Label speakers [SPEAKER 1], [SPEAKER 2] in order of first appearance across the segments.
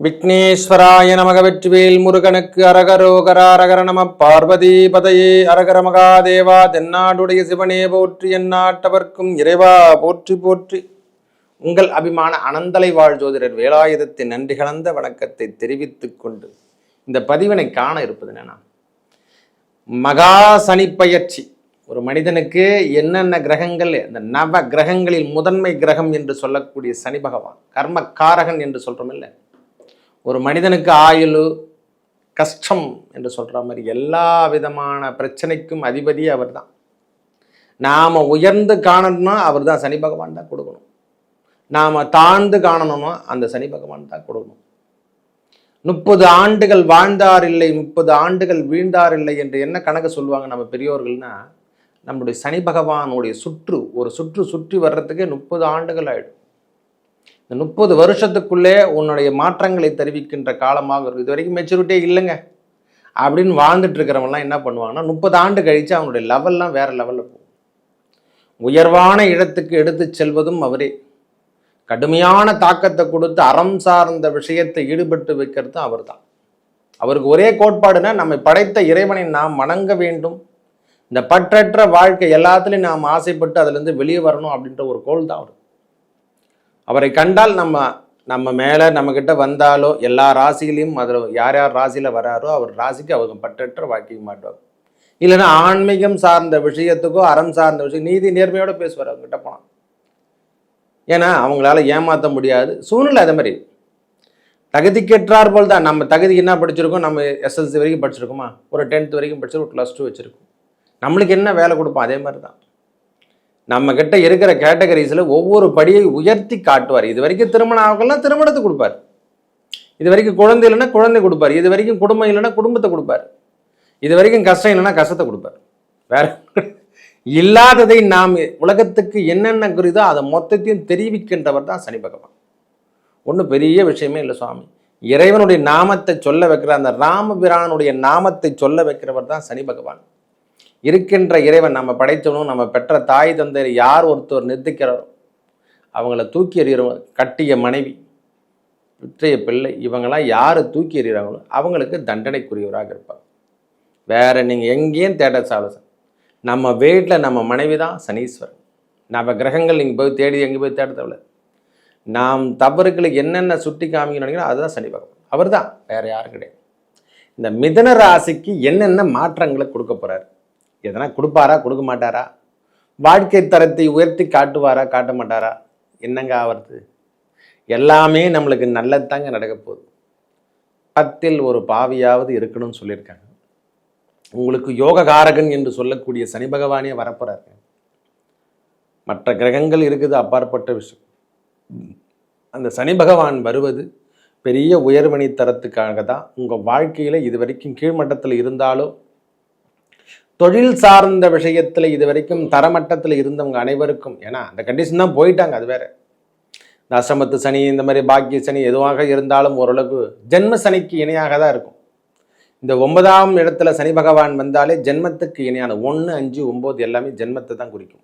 [SPEAKER 1] விக்னேஸ்வராய நமக வெற்றிவேல் முருகனுக்கு அரகரோகரா அரகர நம பார்வதி பதையே அரகர மகாதேவா தென்னாடுடைய சிவனே போற்றி எந்நாட்டவர்க்கும் இறைவா போற்றி போற்றி. உங்கள் அபிமான அனந்தலை வாழ் ஜோதிடர் வேலாயுதத்தின் நன்றி கலந்த வணக்கத்தை தெரிவித்துக் கொண்டு இந்த பதிவினை காண இருப்பது என்னன்னா மகா சனி பயிற்சி. ஒரு மனிதனுக்கு என்னென்ன கிரகங்கள் இந்த நவ கிரகங்களில் முதன்மை கிரகம் என்று சொல்லக்கூடிய சனி பகவான் கர்ம காரகன் என்று சொல்றோம் இல்லை? ஒரு மனிதனுக்கு ஆயுள் கஷ்டம் என்று சொல்கிற மாதிரி எல்லா விதமான பிரச்சனைக்கும் அதிபதி அவர்தான். நாம் உயர்ந்து காணணும்னா அவர் தான் சனி பகவான் தான் கொடுக்கணும். நாம் தாழ்ந்து காணணும்னா அந்த சனி பகவான் தான் கொடுக்கணும். முப்பது ஆண்டுகள் வாழ்ந்தார் இல்லை முப்பது ஆண்டுகள் வீழ்ந்தார் இல்லை என்று என்ன கணக்கு சொல்லுவாங்க நம்ம பெரியோர்கள்னா நம்முடைய சனி பகவானுடைய சுற்று ஒரு சுற்று சுற்றி வர்றதுக்கே முப்பது ஆண்டுகள் ஆகிடும் இந்த முப்பது வருஷத்துக்குள்ளே உன்னுடைய மாற்றங்களை தெரிவிக்கின்ற காலமாக இருக்கும் இது வரைக்கும் மெச்சூரிட்டியே இல்லைங்க. அப்படின்னு வாழ்ந்துட்டு இருக்கிறவங்கலாம் என்ன பண்ணுவாங்கன்னா முப்பது ஆண்டு கழித்து அவனுடைய லெவல்லாம் வேறு லெவலில் போகும். உயர்வான இடத்துக்கு எடுத்து செல்வதும் அவரே. கடுமையான தாக்கத்தை கொடுத்து அறம் சார்ந்த விஷயத்தை ஈடுபட்டு வைக்கிறதும் அவர் தான் அவருக்கு ஒரே கோட்பாடுனா நம்மை படைத்த இறைவனை நாம் வணங்க வேண்டும். இந்த பற்றற்ற வாழ்க்கை எல்லாத்துலேயும் நாம் ஆசைப்பட்டு அதுலேருந்து வெளியே வரணும் அப்படின்ற ஒரு கோல் தான் அவர் அவரை கண்டால் நம்ம நம்ம மேலே நம்மக்கிட்ட வந்தாலோ எல்லா ராசிகளையும் அதில் யார் யார் ராசியில் வராரோ அவர் ராசிக்கு அவங்க பற்றற்ற வாக்கிக்க மாட்டோம் இல்லைன்னா ஆன்மீகம் சார்ந்த விஷயத்துக்கோ அறம் சார்ந்த விஷயம் நீதி நேர்மையோடு பேசுவார் அவங்ககிட்ட போனால் ஏன்னா அவங்களால ஏமாற்ற முடியாது. சூழ்நிலை அதே மாதிரி. தகுதிக்கேற்றார் போல் தான் நம்ம தகுதி என்ன படிச்சிருக்கோம்? நம்ம எஸ்எல்சி வரைக்கும் படிச்சிருக்கோமா? ஒரு டென்த் வரைக்கும் படிச்சிருக்கோம் ஒரு ப்ளஸ் டூ வச்சுருக்கோம். நம்மளுக்கு என்ன வேலை கொடுப்போம்? அதே மாதிரி தான் நம்ம கிட்ட இருக்கிற கேட்டகரிஸில் ஒவ்வொரு படியை உயர்த்தி காட்டுவார். இது வரைக்கும் திருமணம் ஆகலாம் திருமணத்தை கொடுப்பார். இது வரைக்கும் குழந்தை இல்லைன்னா குழந்தை கொடுப்பார். இது வரைக்கும் குடும்பம் இல்லைன்னா குடும்பத்தை கொடுப்பார். இது வரைக்கும் கஷ்டம் இல்லைன்னா கஷ்டத்தை கொடுப்பார். வேற இல்லாததை நாம் உலகத்துக்கு என்னென்ன குறிதோ அதை மொத்தத்தையும் தெரிவிக்கின்றவர் தான் சனி பகவான். ஒன்றும் பெரிய விஷயமே இல்லை சுவாமி. இறைவனுடைய நாமத்தை சொல்ல வைக்கிற அந்த ராமபிரானுடைய நாமத்தை சொல்ல வைக்கிறவர் தான் சனி பகவான். இருக்கின்ற இறைவன் நம்ம படைத்தவனும் நம்ம பெற்ற தாய் தந்தையர் யார் ஒருத்தர் நிறுத்திக்கிறாரோ அவங்கள தூக்கி எறிகிறவங்க கட்டிய மனைவி விற்றைய பிள்ளை இவங்களாம் யார் தூக்கி எறிகிறாங்களோ அவங்களுக்கு தண்டனைக்குரியவராக இருப்பாங்க வேறு நீங்கள் எங்கேயும் தேட சாலசன் நம்ம வீட்டில் நம்ம மனைவி தான் சனீஸ்வரன். நம்ம கிரகங்கள் நீங்கள் போய் தேடி எங்கே போய் தேட தேவையில்ல. நாம் தவறுகளுக்கு என்னென்ன சுட்டி காமிக்கணும் அதுதான் சனி பகவான். அவர் தான் வேறு யாரும் கிடையாது. இந்த மிதன ராசிக்கு என்னென்ன மாற்றங்களை கொடுக்க போகிறாரு எதனா கொடுப்பாரா? கொடுக்க மாட்டாரா? வாழ்க்கை தரத்தை உயர்த்தி காட்டுவாரா? காட்ட மாட்டாரா? என்னங்க ஆவறது? எல்லாமே நம்மளுக்கு நல்லது தாங்க நடக்க போகுது. பத்தில் ஒரு பாவியாவது இருக்கணும்னு சொல்லியிருக்காங்க. உங்களுக்கு யோககாரகன் என்று சொல்லக்கூடிய சனி பகவானே வரப்போறாரு. மற்ற கிரகங்கள் இருக்குது அப்பாற்பட்ட விஷயம். அந்த சனி பகவான் வருவது பெரிய உயர்வணி தரத்துக்காக தான். உங்கள் வாழ்க்கையில் இது வரைக்கும் கீழ்மட்டத்தில் இருந்தாலோ தொழில் சார்ந்த விஷயத்தில் இது வரைக்கும் தரமட்டத்தில் இருந்தவங்க அனைவருக்கும் ஏன்னா அந்த கண்டிஷன் தான் போயிட்டாங்க அது வேற. இந்த அஷ்டமத்து சனி இந்த மாதிரி பாக்கிய சனி எதுவாக இருந்தாலும் ஓரளவுக்கு ஜென்ம சனிக்கு இணையாக தான் இருக்கும். இந்த ஒன்பதாம் இடத்துல சனி பகவான் வந்தாலே ஜென்மத்துக்கு இணையான ஒன்று அஞ்சு ஒம்பது எல்லாமே ஜென்மத்தை தான் குறிக்கும்.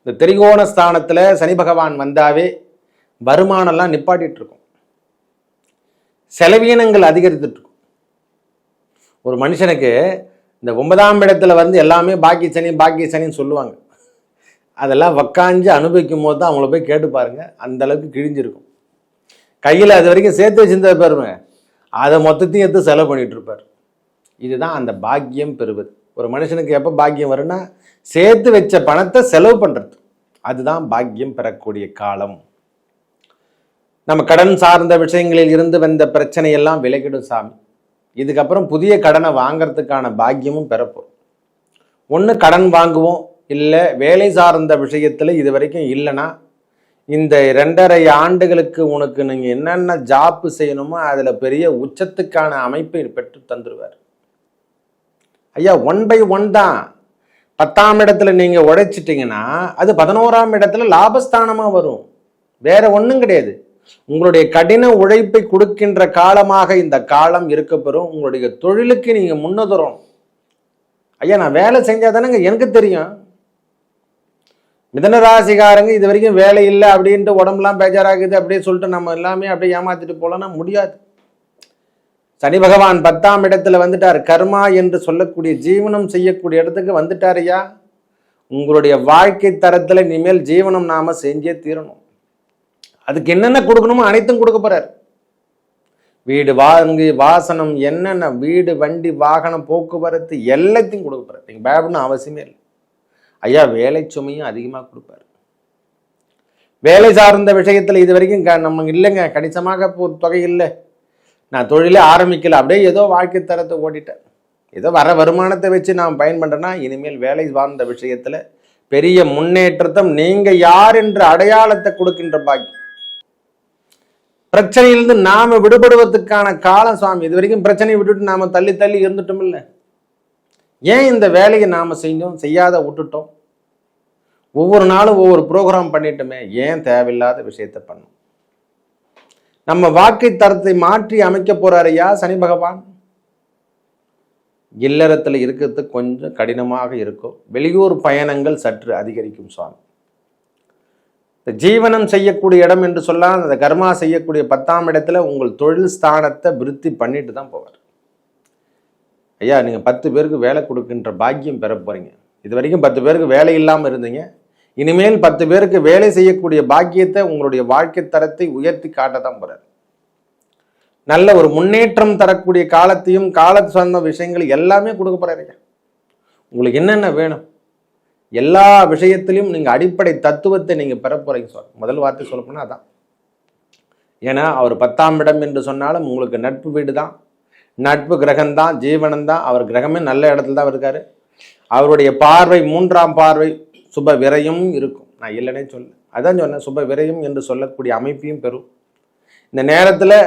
[SPEAKER 1] இந்த திரிகோண ஸ்தானத்தில் சனி பகவான் வந்தாவே வருமானம்லாம் நிப்பாட்டிட்டு இருக்கும். செலவீனங்கள் அதிகரித்துட்டு இருக்கும். ஒரு மனுஷனுக்கு இந்த ஒன்பதாம் இடத்துல வந்து எல்லாமே பாக்கி சனி பாக்கி சனின்னு சொல்லுவாங்க. அதெல்லாம் உக்காஞ்சு அனுபவிக்கும் போது தான் அவங்கள போய் கேட்டு பாருங்கள் அந்த அளவுக்கு கிழிஞ்சிருக்கும். கையில் அது வரைக்கும் சேர்த்து வச்சிருந்த பாருங்க. அதை மொத்தத்தையும் எடுத்து செலவு பண்ணிகிட்டு இருப்பார். இதுதான் அந்த பாக்கியம் பெறுவது. ஒரு மனுஷனுக்கு எப்போ பாக்கியம் வரும்னா சேர்த்து வச்ச பணத்தை செலவு பண்ணுறது அதுதான் பாக்கியம் பெறக்கூடிய காலம். நம்ம கடன் சார்ந்த விஷயங்களில் இருந்து வந்த பிரச்சனையெல்லாம் விலகிடும் சாமி. இதுக்கப்புறம் புதிய கடனை வாங்கிறதுக்கான பாக்கியமும் பிறப்போம் ஒன்று கடன் வாங்குவோம் இல்லை வேலை சார்ந்த விஷயத்தில் இது வரைக்கும் இல்லைன்னா இந்த ரெண்டரை ஆண்டுகளுக்கு உனக்கு நீங்கள் என்னென்ன ஜாப் செய்யணுமோ அதில் பெரிய உச்சத்துக்கான அமைப்பை பெற்று தந்துடுவார் ஐயா ஒன் பை ஒன் தான். பத்தாம் இடத்துல நீங்கள் உழைச்சிட்டிங்கன்னா அது பதினோராம் இடத்துல லாபஸ்தானமாக வரும். வேற ஒன்றும் கிடையாது. உங்களுடைய கடின உழைப்பை கொடுக்கின்ற காலமாக இந்த காலம் இருக்க பெறும் உங்களுடைய தொழிலுக்கு நீங்கள் முன்னுதரும். ஐயா நான் வேலை செஞ்சால் தானேங்க எனக்கு தெரியும். மிதனராசிகாரங்க இது வரைக்கும் வேலை இல்லை அப்படின்ட்டு உடம்புலாம் பேஜாராகுது அப்படியே சொல்லிட்டு நம்ம எல்லாமே அப்படியே ஏமாத்திட்டு போகலன்னா முடியாது. சனி பகவான் பத்தாம் இடத்துல வந்துட்டார். கர்மா என்று சொல்லக்கூடிய ஜீவனம் செய்யக்கூடிய இடத்துக்கு வந்துட்டார் ஐயா. உங்களுடைய வாழ்க்கை தரத்தில் இனிமேல் ஜீவனம் நாம செஞ்சே தீரணும். அதுக்கு என்னென்ன கொடுக்கணுமோ அனைத்தும் கொடுக்க போறார். வீடு வாங்கி வாசனம் என்னென்ன வீடு வண்டி வாகனம் போக்குவரத்து எல்லாத்தையும் கொடுக்க போறாரு. நீங்கள் பயப்படணும் அவசியமே இல்லை. ஐயா வேலை சுமையும் அதிகமாக கொடுப்பாரு. வேலை சார்ந்த விஷயத்தில் இது வரைக்கும் க- நம்ம இல்லைங்க. கணிசமாக போ தொகை இல்லை. நான் தொழிலே ஆரம்பிக்கல. அப்படியே ஏதோ வாழ்க்கை தரத்தை ஓடிட்டேன் ஏதோ வர வருமானத்தை வச்சு நான் பயன் பண்ணுறேன்னா இனிமேல் வேலை சார்ந்த விஷயத்தில் பெரிய முன்னேற்றத்தை நீங்கள் யார் என்ற அடையாளத்தை கொடுக்கின்ற பாக்கி பிரச்சனையிலிருந்து நாம விடுபடுவதற்கான காலம் சுவாமி. இது வரைக்கும் பிரச்சனையை விட்டுட்டு நாம தள்ளி தள்ளி இருந்துட்டோம் இல்ல. ஏன் இந்த வேலையை நாம செஞ்சோம் செய்யாத விட்டுட்டோம். ஒவ்வொரு நாளும் ஒவ்வொரு ப்ரோக்ராம் பண்ணிட்டோமே. ஏன் தேவையில்லாத விஷயத்தை பண்ணும்? நம்ம வாக்கை தரத்தை மாற்றி அமைக்க போறாரையா சனி பகவான். இல்லறத்தில் இருக்கிறது கொஞ்சம் கடினமாக இருக்கும். வெளியூர் பயணங்கள் சற்று அதிகரிக்கும் சுவாமி. இந்த ஜீவனம் செய்யக்கூடிய இடம் என்று சொல்லலாம் அந்த கர்மா செய்யக்கூடிய பத்தாம் இடத்துல உங்கள் தொழில் ஸ்தானத்தை விருத்தி பண்ணிட்டு தான் போவார். ஐயா நீங்கள் பத்து பேருக்கு வேலை கொடுக்கின்ற பாக்கியம் பெற போகிறீங்க இது வரைக்கும் பத்து பேருக்கு வேலை இல்லாமல் இருந்தீங்க. இனிமேல் பத்து பேருக்கு வேலை செய்யக்கூடிய பாக்கியத்தை உங்களுடைய வாழ்க்கை தரத்தை உயர்த்தி காட்ட தான் போகிறார் நல்ல ஒரு முன்னேற்றம் தரக்கூடிய காலத்தையும் கால சார்ந்த விஷயங்கள் எல்லாமே கொடுக்க போகிறாருங்க உங்களுக்கு என்னென்ன வேணும்? எல்லா விஷயத்திலையும் நீங்கள் அடிப்படை தத்துவத்தை நீங்கள் பெற போறீங்க சார். முதல் வார்த்தை சொல்ல போனா அதான். ஏன்னா அவர் பத்தாம் இடம் என்று சொன்னாலும் உங்களுக்கு நட்பு வீடு தான். நட்பு கிரகம்தான் ஜீவனம் தான். அவர் கிரகமே நல்ல இடத்துல தான் இருக்கார். அவருடைய பார்வை மூன்றாம் பார்வை சுப விரையும் இருக்கும். நான் இல்லைன்னே சொல்ல அதான் சொன்னேன் சுப விரையும் என்று சொல்லக்கூடிய அமைப்பையும் பெறும். இந்த நேரத்தில்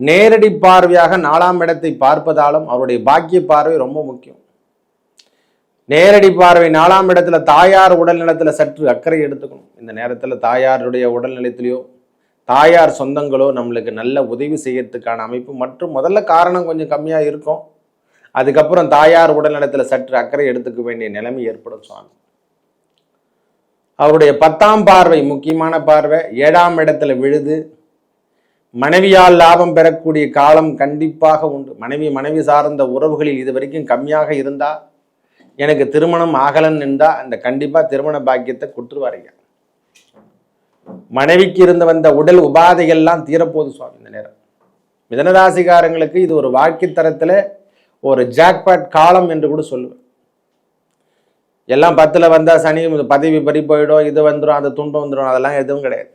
[SPEAKER 1] நேரடி பார்வையாக நாலாம் இடத்தை பார்ப்பதாலும் அவருடைய பாக்கிய பார்வை ரொம்ப முக்கியம். நேரடி பார்வை நாலாம் இடத்துல தாயார் உடல் நலத்தில் சற்று அக்கறை எடுத்துக்கணும். இந்த நேரத்தில் தாயாருடைய உடல் நலத்திலையோ தாயார் சொந்தங்களோ நம்மளுக்கு நல்ல உதவி செய்யறதுக்கான அமைப்பு மற்றும் முதல்ல காரணம் கொஞ்சம் கம்மியாக இருக்கும். அதுக்கப்புறம் தாயார் உடல்நலத்தில் சற்று அக்கறை எடுத்துக்க வேண்டிய நிலைமை ஏற்படும் சுவாமி. அவருடைய பத்தாம் பார்வை முக்கியமான பார்வை. ஏழாம் இடத்துல விழுது. மனைவியால் லாபம் பெறக்கூடிய காலம் கண்டிப்பாக உண்டு. மனைவி மனைவி சார்ந்த உறவுகளில் இது வரைக்கும் கம்மியாக இருந்தால் எனக்கு திருமணம் ஆகலன்னு இருந்தா அந்த கண்டிப்பாக திருமண பாக்கியத்தை கொடுத்துருவாருங்க. மனைவிக்கு இருந்து வந்த உடல் உபாதைகள்லாம் தீரப்போகுது சுவாமி இந்த நேரம். மிதனராசிகாரங்களுக்கு இது ஒரு வாழ்க்கை தரத்தில் ஒரு ஜாக்பாட் காலம் என்று கூட சொல்லுவேன். எல்லாம் பத்தில் வந்தால் சனி பதவி பறி போயிடும் இது வந்துடும் அது துன்பம் வந்துடும் அதெல்லாம் எதுவும் கிடையாது.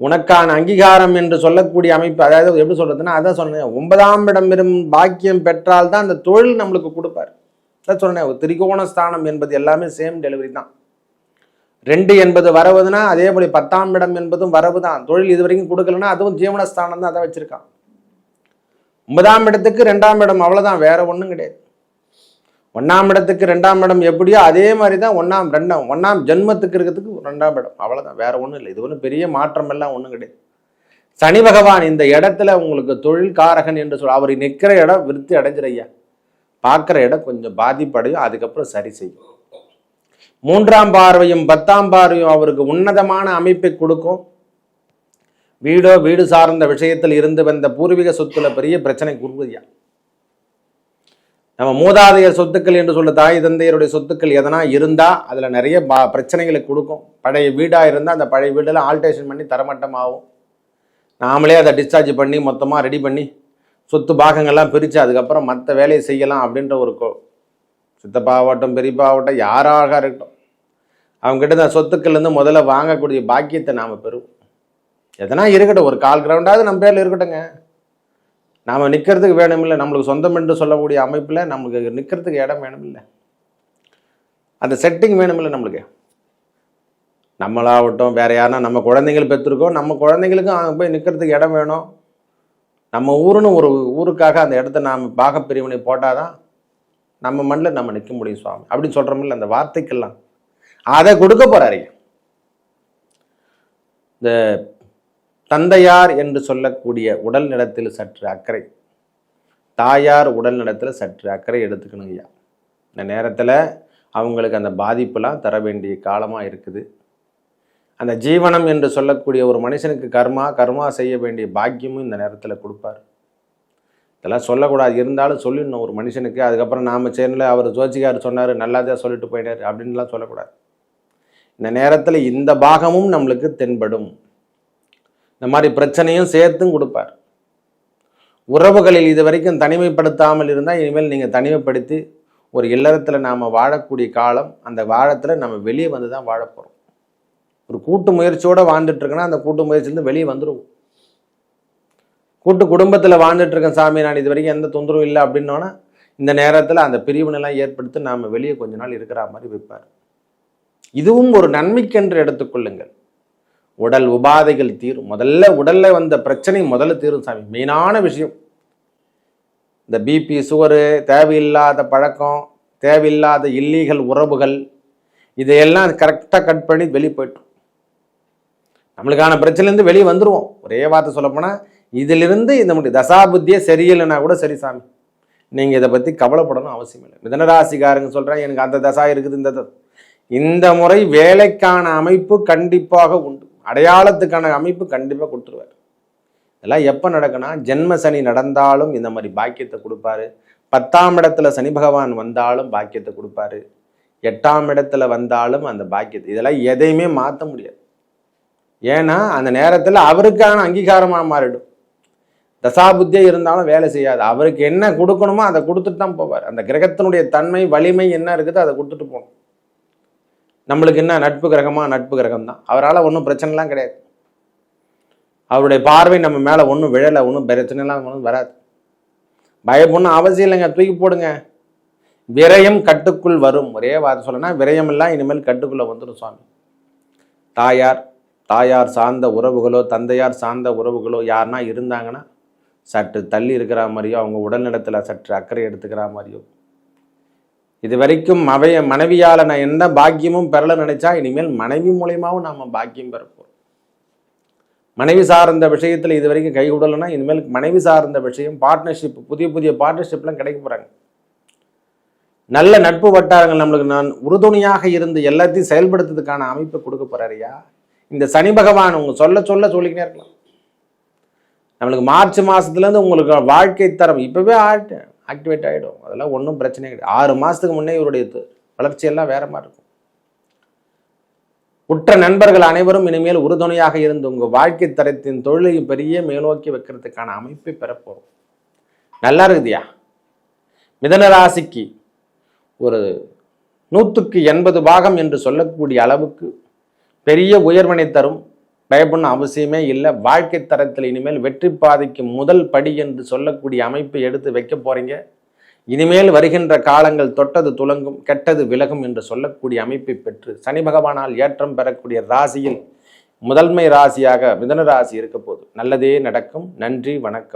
[SPEAKER 1] உனக்கான அங்கீகாரம் என்று சொல்லக்கூடிய அமைப்பு அதாவது எப்படி சொல்றதுன்னா அதான் சொன்னேன் ஒன்பதாம் இடம் பெறும் பாக்கியம் பெற்றால் தான் அந்த தொழில் நம்மளுக்கு கொடுப்பார். சொன்னேன் திரிகோண ஸ்தானம் என்பது எல்லாமே சேம் டெலிவரி தான். ரெண்டு என்பது வரவுதுன்னா அதே போல பத்தாம் இடம் என்பதும் வரவு தான் தொழில் இது வரைக்கும் கொடுக்கலன்னா அதுவும் ஜீவனஸ்தானம் தான் அதை வச்சிருக்கான். ஒன்பதாம் இடத்துக்கு ரெண்டாம் இடம் அவ்வளோதான் வேற ஒன்றும் கிடையாது. ஒன்றாம் இடத்துக்கு ரெண்டாம் இடம் எப்படியோ அதே மாதிரி தான் ஒன்றாம் ரெண்டாம் ஒன்றாம் ஜென்மத்துக்கு இருக்கிறதுக்கு ரெண்டாம் இடம் அவ்வளோதான் வேற ஒன்றும் இல்லை. இது ஒன்றும் பெரிய மாற்றம் எல்லாம் ஒன்றும் கிடையாது. சனி பகவான் இந்த இடத்துல உங்களுக்கு தொழில் காரகன் என்று சொல் அவர் நிற்கிற இடம் விருத்தி அடைஞ்சிடையா பார்க்குற இடம் கொஞ்சம் பாதிப்படையும் அதுக்கப்புறம் சரி செய்யும். மூன்றாம் பார்வையும் பத்தாம் பார்வையும் அவருக்கு உன்னதமான அமைப்பை கொடுக்கும். வீடோ வீடு சார்ந்த விஷயத்தில் இருந்து வந்த பூர்வீக சொத்துல பெரிய பிரச்சனை கொடுக்குதுயா நம்ம மூதாதையர் சொத்துக்கள் என்று சொல்ல தாய் தந்தையருடைய சொத்துக்கள் எதனா இருந்தா அதுல நிறைய பா- பிரச்சனைகளை கொடுக்கும். பழைய வீடா இருந்தா அந்த பழைய வீடெல்லாம் ஆல்டேஷன் பண்ணி தரமட்டமாகும். நாமளே அதை டிஸ்சார்ஜ் பண்ணி மொத்தமா ரெடி பண்ணி சொத்து பாகங்கள்லாம் பிரித்து அதுக்கப்புறம் மற்ற வேலையை செய்யலாம் அப்படின்ற ஒரு கோ சித்தப்பாவட்டும் பெரியப்பாவட்டும் யாராக இருக்கட்டும் அவங்ககிட்ட இந்த சொத்துக்கள்லேருந்து முதல்ல வாங்கக்கூடிய பாக்கியத்தை நாம் பெறுவோம். எதனா இருக்கட்டும் ஒரு கால் கிரவுண்டாவது நம்ம பேரில் இருக்கட்டுங்க நாம் நிற்கிறதுக்கு வேணுமில்லை நம்மளுக்கு சொந்தம் என்று சொல்லக்கூடிய அமைப்பில் நம்மளுக்கு நிற்கிறதுக்கு இடம் வேணுமில்லை. அந்த செட்டிங் வேணுமில்லை நம்மளுக்கு. நம்மளாகட்டும் வேறு யாருன்னா நம்ம குழந்தைகள் பெற்றிருக்கோம் நம்ம குழந்தைங்களுக்கும் அங்கே போய் நிற்கிறதுக்கு இடம் வேணும். நம்ம ஊருன்னு ஒரு ஊருக்காக அந்த இடத்த நாம் பாகப்பிரிவினை போட்டாதான் நம்ம மண்ணில் நம்ம நிற்க முடியும் சுவாமி. அப்படின்னு சொல்கிறோமில்ல அந்த வார்த்தைக்கெல்லாம். அதை கொடுக்க போறாரு. இந்த தந்தையார் என்று சொல்லக்கூடிய உடல் நிலத்தில் சற்று அக்கறை. தாயார் உடல் நிலத்தில் சற்று அக்கறை எடுத்துக்கணும் ஐயா இந்த நேரத்தில் அவங்களுக்கு அந்த பாதிப்புலாம் தர வேண்டிய காலமாக இருக்குது. அந்த ஜீவனம் என்று சொல்லக்கூடிய ஒரு மனுஷனுக்கு கர்மா கர்மா செய்ய வேண்டிய பாக்கியமும் இந்த நேரத்தில் கொடுப்பார். இதெல்லாம் சொல்லக்கூடாது. இருந்தாலும் சொல்லிடணும் ஒரு மனுஷனுக்கு. அதுக்கப்புறம் நாம் சேனலில் அவர் ஜோதிகார் சொன்னார் நல்லாதான் சொல்லிட்டு போயிட்டார் அப்படின்லாம் சொல்லக்கூடாது. இந்த நேரத்தில் இந்த பாகமும் நம்மளுக்கு தென்படும். இந்த மாதிரி பிரச்சனையும் சேர்த்தும் கொடுப்பார். உறவுகளில் இது வரைக்கும் தனிமைப்படுத்தாமல் இருந்தால் இனிமேல் நீங்கள் தனிமைப்படுத்தி ஒரு இல்லறத்தில் நாம் வாழக்கூடிய காலம் அந்த வாழத்தில் நம்ம வெளியே வந்து தான் வாழ போகிறோம் ஒரு கூட்டு முயற்சியோடு வாழ்ந்துட்டுருக்கேன்னா அந்த கூட்டு முயற்சியிலேருந்து வெளியே வந்துடுவோம் கூட்டு குடும்பத்தில் வாழ்ந்துட்டுருக்கேன் சாமி நான் இது வரைக்கும் எந்த தொந்தரவும் இல்லை அப்படின்னோன்னா இந்த நேரத்தில் அந்த பிரிவினெல்லாம் ஏற்படுத்தி நாம் வெளியே கொஞ்ச நாள் இருக்கிற மாதிரி வைப்பார் இதுவும் ஒரு நன்மைக்கென்று எடுத்துக்கொள்ளுங்கள் உடல் உபாதைகள் தீரும். முதல்ல உடலில் வந்த பிரச்சனை முதல்ல தீரும் சாமி. மெயினான விஷயம். இந்த பிபி சுகரு தேவையில்லாத பழக்கம் தேவையில்லாத இல்லீகல் உறவுகள் இதையெல்லாம் கரெக்டாக கட் பண்ணி வெளியே போயிட்டோம். நம்மளுக்கான பிரச்சனைலேருந்து வெளியே வந்துடுவோம் ஒரே வார்த்தை சொல்லப்போனால் இதிலிருந்து இந்த முடியும் தசாபுத்தியே சரியில்லைன்னா கூட சரி சாமி. நீங்கள் இதை பற்றி கவலைப்படணும் அவசியம் இல்லை. மிதனராசிக்காரங்க சொல்கிறேன் எனக்கு அந்த தசா இருக்குது இந்த இந்த முறை வேலைக்கான அமைப்பு கண்டிப்பாக உண்டு. அடையாளத்துக்கான அமைப்பு கண்டிப்பாக கொடுத்துருவார். இதெல்லாம் எப்போ நடக்குன்னா ஜென்ம சனி நடந்தாலும் இந்த மாதிரி பாக்கியத்தை கொடுப்பாரு. பத்தாம் இடத்துல சனி பகவான் வந்தாலும் பாக்கியத்தை கொடுப்பாரு. எட்டாம் இடத்துல வந்தாலும் அந்த பாக்கியத்தை இதெல்லாம் எதையுமே மாற்ற முடியாது. ஏன்னா அந்த நேரத்தில் அவருக்கான அங்கீகாரமாக மாறிடும். தசாபுத்தியே இருந்தாலும் வேலை செய்யாது. அவருக்கு என்ன கொடுக்கணுமோ அதை கொடுத்துட்டு தான் போவார். அந்த கிரகத்தினுடைய தன்மை வலிமை என்ன இருக்குதோ அதை கொடுத்துட்டு போகணும். நம்மளுக்கு என்ன? நட்பு கிரகமா? நட்பு கிரகம் தான். அவரால் ஒன்றும் பிரச்சனைலாம் கிடையாது. அவருடைய பார்வை நம்ம மேலே ஒன்றும் விழலை ஒன்றும் பிரச்சனைலாம் ஒன்றும் வராது. பயப்படணும் அவசியம் இல்லைங்க. தூக்கி போடுங்க. விரயம் கட்டுக்குள் வரும். ஒரே வார்த்தை சொல்லனா விரயம் எல்லாம் இனிமேல் கட்டுக்குள்ளே வந்துடும் சுவாமி. தாயார் தாயார் சார்ந்த உறவுகளோ தந்தையார் சார்ந்த உறவுகளோ யாருன்னா இருந்தாங்கன்னா சற்று தள்ளி இருக்கிற மாதிரியோ அவங்க உடல்நலத்தில் சற்று அக்கறை எடுத்துக்கிற மாதிரியோ. இது வரைக்கும் மவைய மனைவியால் நான் எந்த பாக்கியமும் பெறல நினைச்சா இனிமேல் மனைவி மூலயமாவும் நாம் பாக்கியம் பெறப்போம் மனைவி சார்ந்த விஷயத்தில் இது வரைக்கும் கை விடலைன்னா இனிமேல் மனைவி சார்ந்த விஷயம் பார்ட்னர்ஷிப் புதிய புதிய பார்ட்னர்ஷிப்லாம் கிடைக்க போகிறாங்க நல்ல நட்பு வட்டாரங்கள் நம்மளுக்கு நான் உறுதுணையாக இருந்து எல்லாத்தையும் செயல்படுத்துறதுக்கான அமைப்பை கொடுக்க போறாரியா இந்த சனி பகவான் உங்க சொல்ல சொல்ல சொல்லிக்கினே இருக்கலாம். நம்மளுக்கு மார்ச் மாதத்துலேருந்து உங்களுக்கு வாழ்க்கை தரம் இப்போவே ஆக்டிவேட் ஆகிடும் அதெல்லாம் ஒன்றும் பிரச்சனை கிடையாது. ஆறு மாதத்துக்கு முன்னே இவருடைய வளர்ச்சியெல்லாம் வேற மாதிரி இருக்கும். உற்ற நண்பர்கள் அனைவரும் இனிமேல் உறுதுணையாக இருந்து உங்கள் வாழ்க்கை தரத்தின் தொழிலை பெரிய மேலோக்கி வைக்கிறதுக்கான அமைப்பை பெறப்போகிறோம் நல்லா இருக்குதுயா? மிதன ராசிக்கு ஒரு நூற்றுக்கு எண்பது பாகம் என்று சொல்லக்கூடிய அளவுக்கு பெரிய உயர்வனை தரும். பயப்படணும் அவசியமே இல்லை. வாழ்க்கை தரத்தில் இனிமேல் வெற்றி பாதைக்கு முதல் படி என்று சொல்லக்கூடிய அமைப்பை எடுத்து வைக்க போறீங்க. இனிமேல் வருகின்ற காலங்கள் தொட்டது துலங்கும் கெட்டது விலகும் என்று சொல்லக்கூடிய அமைப்பை பெற்று சனி பகவானால் ஏற்றம் பெறக்கூடிய ராசியில் முதன்மை ராசியாக மிதன ராசி இருக்க போது நல்லதே நடக்கும். நன்றி வணக்கம்.